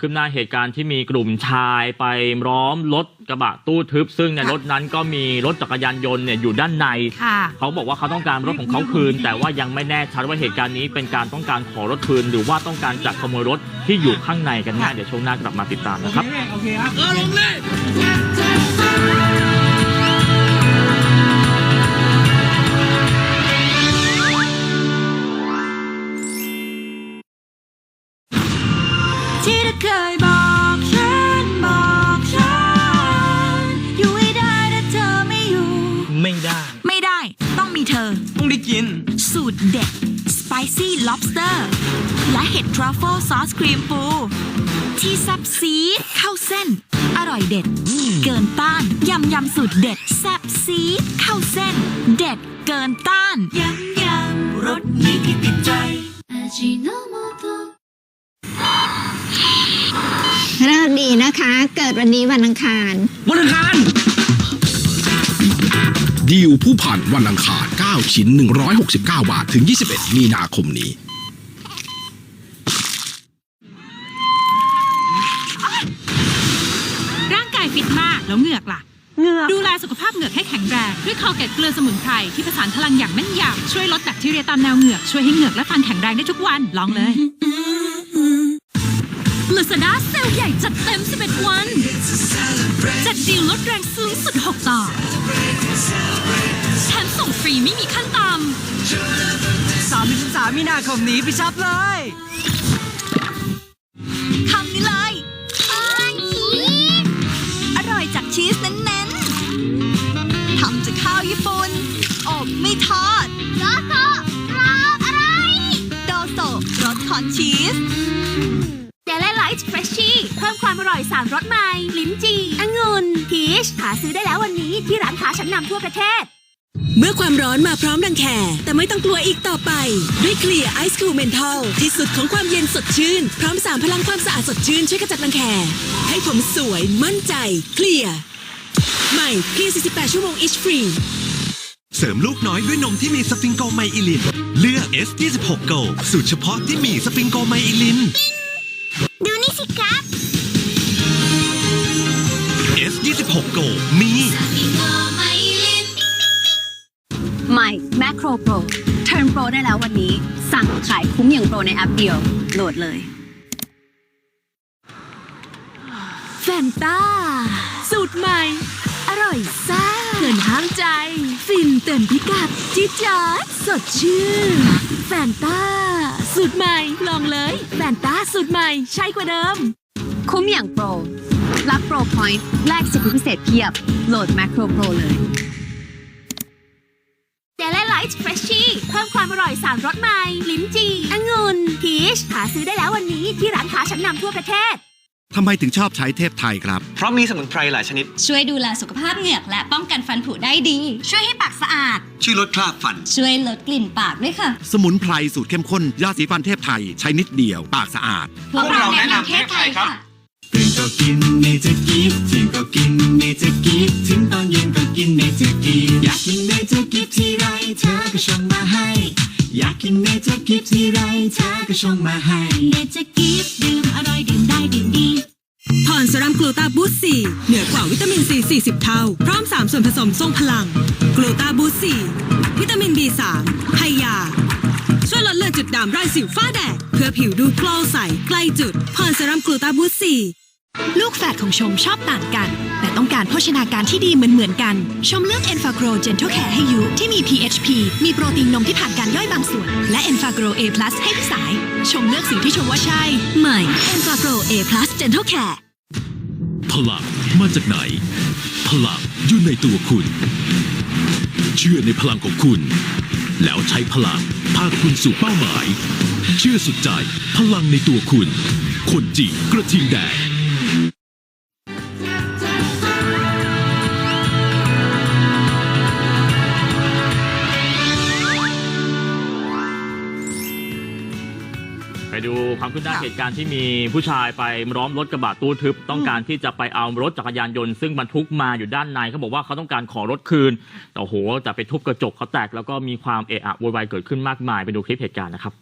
คืบหน้าเหตุการณ์ที่มีกลุ่มชายไปล้อมรถกระบะตู้ทึบ ซึ่งในรถนั้นก็มีรถจักรยานยนต์เนี่ยอยู่ด้านในค่ะเขาบอกว่าเขาต้องการรถของเขาคืน แต่ว่ายังไม่แน่ชัดว่าเหตุการณ์นี้เป็นการต้องการขอรถคืน หรือว่าต้องการจับขโมยรถที่อยู่ข้างในกันแน่เดี๋ยวช่วงหน้ากลับมาติดตามนะครับโอเคครับที่เธอเคยบอกฉันบอกฉัน อยู่ให้ได้ถ้าเธอไม่อยู่ ไม่ได้ ไม่ได้ต้องมีเธอ ต้องได้กิน สูตรเด็ด Spicy Lobster และเห็ดทรัฟเฟิลซอสครีมปู ที่ซับซีดเข้าเส้น อร่อยเด็ด เกินต้าน ยำยำสูตรเด็ดแซ่บซีดเข้าเส้น เด็ดเกินต้าน ยำยำรสนี้ที่ติดใจ ดวันนี้วันอังคาร วันอังคาร ดีลผู้ผ่านวันอังคาร 9 ชิ้น 169 บาท ถึง 21 มีนาคมนี้ ร่างกายฟิตมากแล้วเหงือกล่ะ เหงือก ดูแลสุขภาพเหงือกให้แข็งแรง ด้วยคอเกตเกลือสมุนไพรที่ประสานพลังอย่างแม่นยำช่วยลดแบคทีเรียตามแนวเหงือก ช่วยให้เหงือกและฟันแข็งแรงได้ทุกวัน ลองเลย Lazada เซลล์ใหญ่จัดเต็ม 11 วัน จัดดีลลดแรงสูงสุด 6 ต่อแถมส่งฟรีไม่มีขั้นต่ำ33มีนาคมนี้ไปช็อปเลย ความอร่อยสามรสใหม่ ลิ้นจี่องุ่นพีชหาซื้อได้แล้ววันนี้ที่ร้านค้าชั้นนำทั่วประเทศ เมื่อความร้อนมาพร้อมดังแคแต่ไม่ต้องกลัวอีกต่อไป ด้วยเคลียร์ไอซ์คูลเมนทอลที่สุดของความเย็นสดชื่น พร้อมสามพลังความสะอาดสดชื่นช่วยกระจัดดังแคให้ผมสวยมั่นใจเคลียร์ใหม่เคลียร์48 ชั่วโมงอิชฟรีเสริมลูกน้อยด้วยนมที่มีสฟิงโกไมอิลิน เลือก S26 Go สูตรเฉพาะที่มีสฟิงโกไมอิลิน ดูนี่สิคะ 26 โกมี ใหม่แมโครโปรเทอร์มโปรได้แล้ววันนี้ สั่งขายคุ้มอย่างโปรในแอปเดียว โหลดเลย แฟนตาสูตรใหม่ อร่อยซ่าเกินห้ามใจ ฟินเต็มพิกัดจิ๊ดจ๊าดสดชื่นแฟนตาสูตรใหม่ ลองเลย แฟนตาสูตรใหม่ ใช่กว่าเดิม คุ้มอย่างโปร รับโปรพอยต์แลกสิทธิพิเศษเพียบ โหลด Macro Pro เลยเดลไลท์เฟรชชี่เพิ่มความอร่อยสามรสใหม่ ลิ้นจี่องุ่นพีชหาซื้อได้แล้ววันนี้ที่ร้านค้าชั้นนำทั่วประเทศทำไมถึงชอบใช้เทพไทยครับ เพราะมีสมุนไพรหลายชนิด ช่วยดูแลสุขภาพเหงือกและป้องกันฟันผุได้ดี ช่วยให้ปากสะอาด ช่วยลดคราบฟัน ช่วยลดกลิ่นปากด้วยค่ะ สมุนไพรสูตรเข้มข้น ยาสีฟันเทพไทยใช้นิดเดียว ปากสะอาด พวกเราแนะนำเทพไทยค่ะ ตื่นก็กินเนเจอร์กิฟถึงก็กินเนเจอร์กิฟถึงตอนเย็นก็กินเนเจอร์กิฟอยากกินเนเจอร์กิฟที่ไรเธอก็ชงมาให้ อยากกินเนเจอร์กิฟที่ไรเธอก็ชงมาให้เนเจอร์กิฟดื่มอร่อยดื่มได้ดื่มดีพรเซรั่มกลูตาบูสต์4เหนือกว่าวิตามินซี40 เท่า พร้อม 3 ส่วนผสมทรงพลัง กลูตาบูสต์4วิตามิน B3 ไฮยา ช่วยลดเลือนจุดด่างไร้สิวฝ้าแดดเพื่อผิวดูโกลว์ใสใกล้จุดพรเซรั่มกลูตาบูสต์4ลูกแฝดของชมชอบต่างกัน แต่ต้องการโภชนาการที่ดีเหมือนเหมือนๆกัน ชมเลือก e n f a g r o Gentle Care ให้ยุที่มี PHP มีโปรตีนนมที่ผ่านการย่อยบางส่วน และ e n f a g r o A+ ให้พี่สาย ชมเลือกสิ่งที่ชมว่าใช่ ใหม่ e n f a g r o A+ Gentle Care พลังมาจากไหน พลังอยู่ในตัวคุณ เชื่อในพลังของคุณ แล้วใช้พลังพาคุณสู่เป้าหมาย เชื่อสุดใจพลังในตัวคุณ คนจีกระทิงแดง ดูความคืบหน้าเหตุการณ์ที่มีผู้ชายไปล้อมรถกระบะตู้ทึบต้องการที่จะไปเอารถจักรยานยนต์ซึ่งบรรทุกมาอยู่ด้านในเขาบอกว่าเขาต้องการขอรถคืนแต่โอ้โหแต่ไปทุบกระจกเขาแตกแล้วก็มีความเอะอะโวยวายเกิดขึ้นมากมายไปดูคลิปเหตุการณ์นะครับ